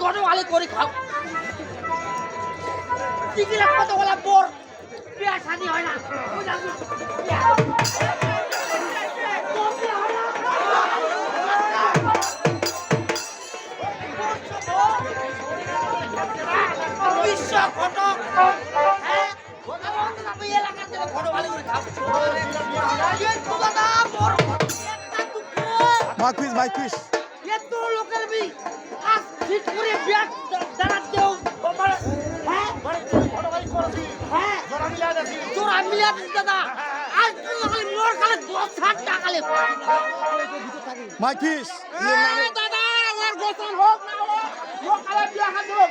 ঘরে ভালো করে খাও টিকিলা কত বলা? বোর। বিয়া শাদি হয় না। একটা দুঃখ মাইকুইস মাইকুইস এত লোকের বি আজ ঠিক করে ব্যাগ দাঁড়াত দেও। হ্যাঁ হ্যাঁ তোরা মিলা দাদা। আজ তুই মোর খালি দশ হাজার টাকা লে মাইকুইস হ্যাঁ, দাদা আমার গোসল হোক না হোক ও খালি বিয়া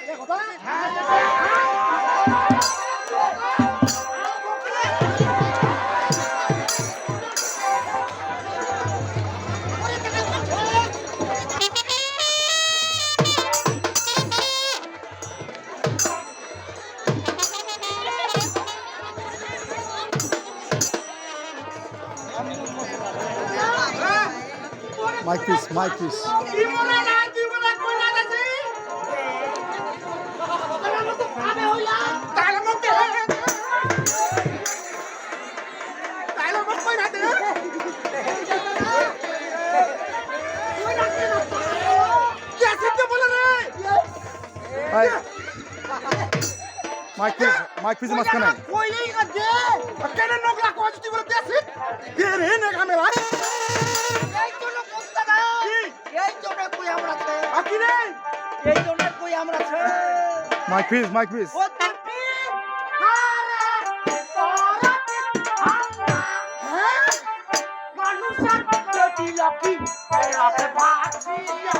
হাত হোক হাই মাইকুইস মাইকুইস মাঝখানে। কইলেই না দে। কেন নগলা কই তুই বলে দেছিস কে রে নে কামেলা এই জন্য কোন দাদা এই জন্য কই আমরা ছে আকি রে? এই জন্য কই আমরা ছে মাইকুইস মাইকুইস ও তাপি আরে তোরা আমরা হ্যাঁ? মানুষের প্রতি লকি এরাতে বাঁচিয়া।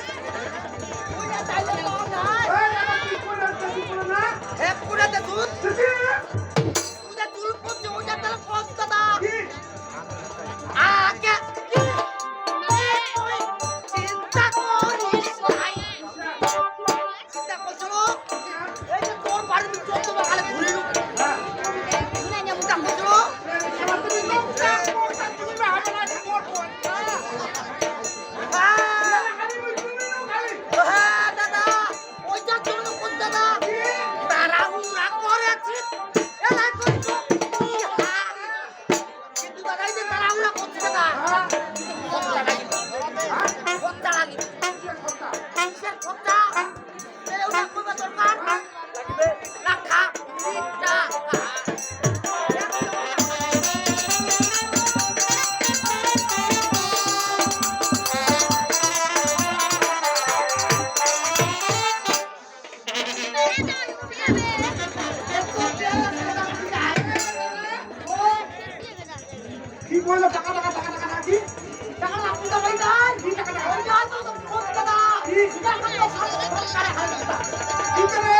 সবা ও না দেখি one, two, one, two. কি বলল? টাকা টাকা টাকা টাকা টাকা কি? টাকা আপনি তো ভাই নাই। কি টাকা টাকা ওই না তো কোন কথা কি টাকা? টাকা সারা সারা কি করে